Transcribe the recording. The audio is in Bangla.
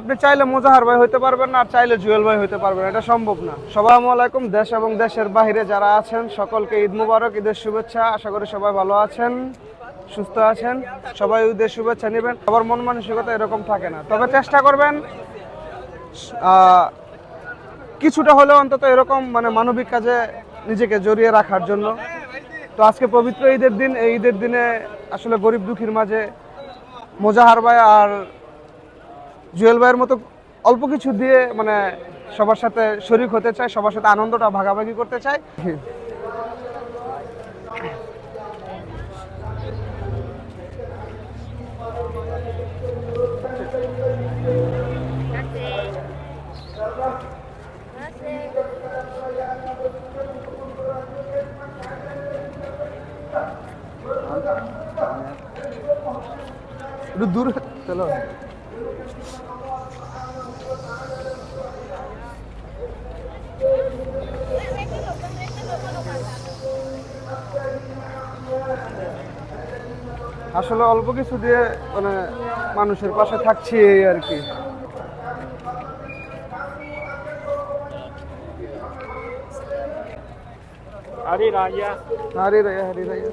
আপনি চাইলে মোজাহার ভাই হইতে পারবেন না, আর চাইলে জুয়েল ভাই হইতে পারবেন এটা সম্ভব না। সালামু আলাইকুম, দেশ এবং দেশের বাইরে যারা আছেন, সকলকে ঈদ মুবারক, ঈদের শুভেচ্ছা। আশা করি সবাই ভালো আছেন, সুস্থ আছেন। সবাই ঈদের শুভেচ্ছা নেবেন। সবার মন মানসিকতা এরকম থাকে না। তবে চেষ্টা করবেন কিছুটা হলেও অন্তত এরকম মানে মানবিক কাজে নিজেকে জড়িয়ে রাখার জন্য। তো আজকে পবিত্র ঈদের দিন। এই ঈদের দিনে আসলে গরিব দুঃখীর মাঝে মোজাহার ভাই আর জুয়েল ভাইয়ের মতো অল্প কিছু দিয়ে মানে সবার সাথে শরিক হতে চাই সবার সাথে আনন্দটা ভাগাভাগি করতে চাই একটু দূরে, চলো। আসলে অল্প কিছু দিয়ে মানে মানুষের পাশে থাকছি এই আর কি Hari Raya. হারি রাইয়া হারি রাইয়া